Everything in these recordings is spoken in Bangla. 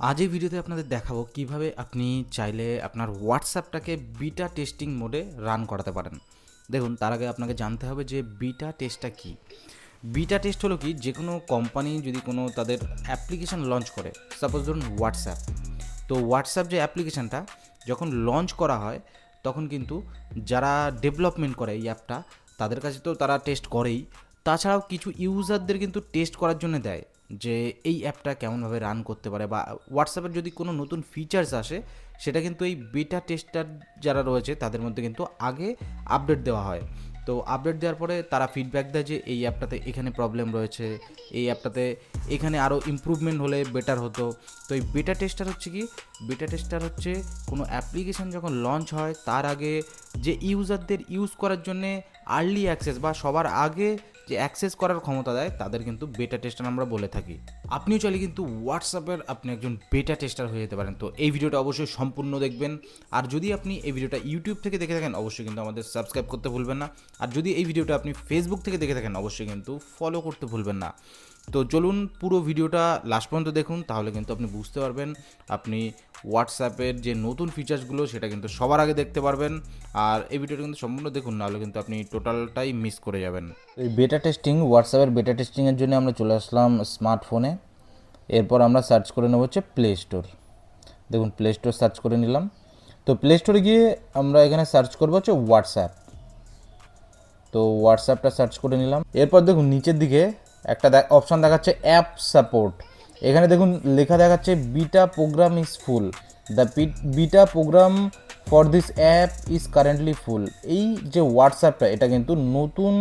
আজ এই ভিডিওতে আপনাদের দেখাবো কীভাবে আপনি চাইলে আপনার হোয়াটসঅ্যাপটাকে বিটা টেস্টিং মোডে রান করাতে পারেন। দেখুন, তার আগে আপনাকে জানতে হবে যে বিটা টেস্টটা কি। বিটা টেস্ট হলো কি, যে কোনো কোম্পানি যদি কোনো তাদের অ্যাপ্লিকেশন লঞ্চ করে সাপোজ ধরুন হোয়াটসঅ্যাপ তো হোয়াটসঅ্যাপ যে অ্যাপ্লিকেশানটা যখন লঞ্চ করা হয়, তখন কিন্তু যারা ডেভেলপমেন্ট করে এই অ্যাপটা তাদের কাছে তো তারা টেস্ট করেই। তাছাড়াও কিছু ইউজারদের কিন্তু টেস্ট করার জন্য দেয়। যে এই অ্যাপটা কেমনভাবে রান করতে পারে বা হোয়াটসঅ্যাপের যদি কোনো নতুন ফিচার্স আসে, সেটা কিন্তু এই বেটা টেস্টার যারা রয়েছে, তাদের মধ্যে কিন্তু আগে আপডেট দেওয়া হয়। তো আপডেট দেওয়ার পরে তারা ফিডব্যাক দেয় যে এই অ্যাপটাতে এখানে প্রবলেম রয়েছে, এই অ্যাপটাতে এখানে আরও ইমপ্রুভমেন্ট হলে বেটার হতো। তো এই বেটা টেস্টার হচ্ছে কি বেটা টেস্টার হচ্ছে কোনো অ্যাপ্লিকেশান যখন লঞ্চ হয়, তার আগে যে ইউজারদের ইউজ করার জন্যে আর্লি অ্যাক্সেস বা সবার আগে যে অ্যাক্সেস করার ক্ষমতা দেয়, তাদের কিন্তু বেটা টেস্টার আমরা বলে থাকি। আপনিও চাইলে কিন্তু হোয়াটসঅ্যাপের আপনি একজন বেটা টেস্টার হয়ে যেতে পারেন। তো এই ভিডিওটা অবশ্যই সম্পূর্ণ দেখবেন। আর যদি আপনি এই ভিডিওটা ইউটিউব থেকে দেখে থাকেন, অবশ্যই কিন্তু আমাদের সাবস্ক্রাইব করতে ভুলবেন না। আর যদি এই ভিডিওটা আপনি ফেসবুক থেকে দেখে থাকেন, অবশ্যই কিন্তু ফলো করতে ভুলবেন না। তো চলুন পুরো ভিডিওটা লাস্ট পর্যন্ত দেখুন, তাহলে কিন্তু আপনি বুঝতে পারবেন, আপনি হোয়াটসঅ্যাপের যে নতুন ফিচার্সগুলো সেটা কিন্তু সবার আগে দেখতে পারবেন। আর এই ভিডিওটা কিন্তু সম্পূর্ণ দেখুন, নাহলে কিন্তু আপনি টোটালটাই মিস করে যাবেন। এই বেটা টেস্টিং হোয়াটসঅ্যাপের বেটা টেস্টিংয়ের জন্য আমরা চলে আসলাম স্মার্টফোনে এরপর আমরা সার্চ করে নেব হচ্ছে প্লে স্টোর দেখুন প্লে স্টোর সার্চ করে নিলাম। তো প্লে স্টোরে গিয়ে আমরা এখানে সার্চ করব হচ্ছে হোয়াটসঅ্যাপ তো হোয়াটসঅ্যাপটা সার্চ করে নিলাম। এরপর দেখুন, নিচের দিকে একটা অপশান দেখাচ্ছে অ্যাপ সাপোর্ট এখানে দেখুন, লেখা দেখাচ্ছে beta program is full the beta program for this app is currently full এই যে হোয়াটসঅ্যাপটা এটা কিন্তু নতুন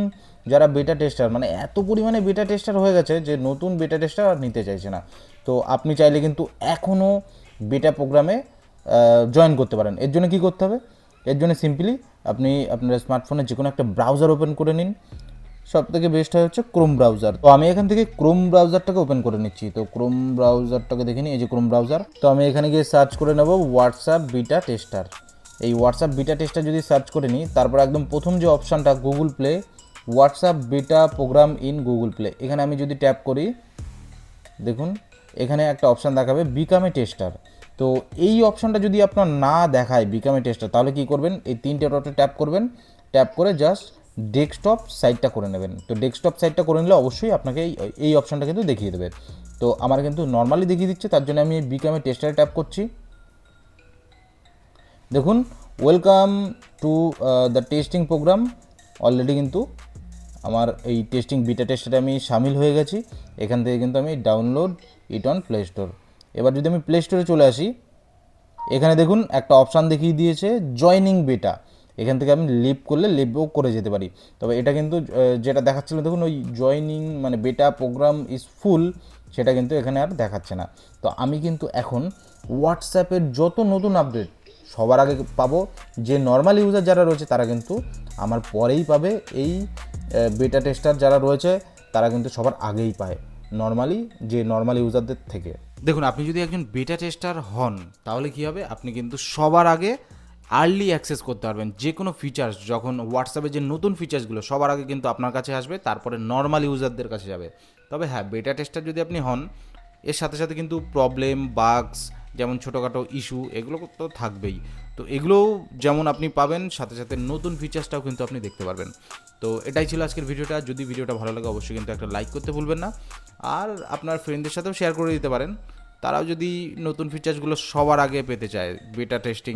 যারা বেটা টেস্টার মানে এত পরিমাণে বেটা টেস্টার হয়ে গেছে যে নতুন বেটা টেস্টার আর নিতে চাইছে না। তো আপনি চাইলে কিন্তু এখনও বেটা প্রোগ্রামে জয়েন করতে পারেন। এর জন্য কী করতে হবে? এর জন্য সিম্পলি আপনি আপনার স্মার্টফোনে যে কোনো একটা ব্রাউজার ওপেন করে নিন। সব থেকে বেস্ট হয় হচ্ছে ক্রোম ব্রাউজার তো আমি এখান থেকে ক্রোম ব্রাউজারটাকে ওপেন করে নিচ্ছি। তো ক্রোম ব্রাউজারটাকে দেখে নিই এই যে ক্রোম ব্রাউজার তো আমি এখানে গিয়ে সার্চ করে নেব হোয়াটসঅ্যাপ বিটা টেস্টার এই হোয়াটসঅ্যাপ বিটা টেস্টার যদি সার্চ করে নিই তারপর একদম প্রথম যে অপশানটা Google play WhatsApp beta program in Google play এখানে আমি যদি ট্যাপ করি, দেখুন, এখানে একটা অপশান দেখাবে বিকামে টেস্টার তো এই অপশানটা যদি আপনার না দেখায় বিকামে টেস্টার তাহলে কি করবেন? এই তিনটে ডটে ট্যাপ করবেন। ট্যাপ করে জাস্ট ডেস্কটপ সাইটটা করে নেবেন। তো ডেস্কটপ সাইটটা করে নিলে অবশ্যই আপনাকে এই অপশানটা কিন্তু দেখিয়ে দেবে। তো আমার কিন্তু নর্মালি দেখিয়ে দিচ্ছে, তার জন্য আমি বিকামে টেস্টারে ট্যাপ করছি। দেখুন welcome to the testing program already কিন্তু আমার এই টেস্টিং বিটা টেস্টে আমি সামিল হয়ে গেছি। এখান থেকে কিন্তু আমি download it on play store এবার যদি আমি প্লে স্টোরে চলে আসি, এখানে দেখুন একটা অপশান দেখিয়ে দিয়েছে জয়নিং বেটা এখান থেকে আমি লিভ করলে লিভও করে যেতে পারি। তবে এটা কিন্তু যেটা দেখাচ্ছিল, দেখুন ওই জয়নিং মানে বেটা প্রোগ্রাম ইজ ফুল সেটা কিন্তু এখানে আর দেখাচ্ছে না। তো আমি কিন্তু এখন হোয়াটসঅ্যাপের যত নতুন আপডেট সবার আগে পাবো, যে নর্মাল ইউজার যারা রয়েছে তারা কিন্তু আমার পরেই পাবে এই বেটা টেস্টার যারা রয়েছে তারা কিন্তু সবার আগেই পায় নর্মালি যে নর্মাল ইউজারদের থেকে। দেখুন, আপনি যদি একজন বেটা টেস্টার হন, তাহলে কি হবে? আপনি কিন্তু সবার আগে আর্লি অ্যাক্সেস করতে পারবেন যে কোনো ফিচার্স যখন হোয়াটসঅ্যাপে যে নতুন ফিচার্সগুলো সবার আগে কিন্তু আপনার কাছে আসবে, তারপরে নর্মাল ইউজারদের কাছে যাবে। তবে হ্যাঁ বেটা টেস্টার যদি আপনি হন, এর সাথে সাথে কিন্তু প্রবলেম বাগস যেমন ছোটোখাটো ইস্যু এগুলো তো থাকবেই। তো এগুলোও যেমন আপনি পাবেন, সাথে সাথে নতুন ফিচার্সটাও কিন্তু আপনি দেখতে পারবেন। তো এটাই ছিল আজকের ভিডিওটা। যদি ভিডিওটা ভালো লাগে, অবশ্যই কিন্তু একটা লাইক করতে ভুলবেন না। আর আপনার ফ্রেন্ডদের সাথেও শেয়ার করে দিতে পারেন। তারাও যদি নতুন ফিচার্সগুলো সবার আগে পেতে চায় বেটা টেস্টিং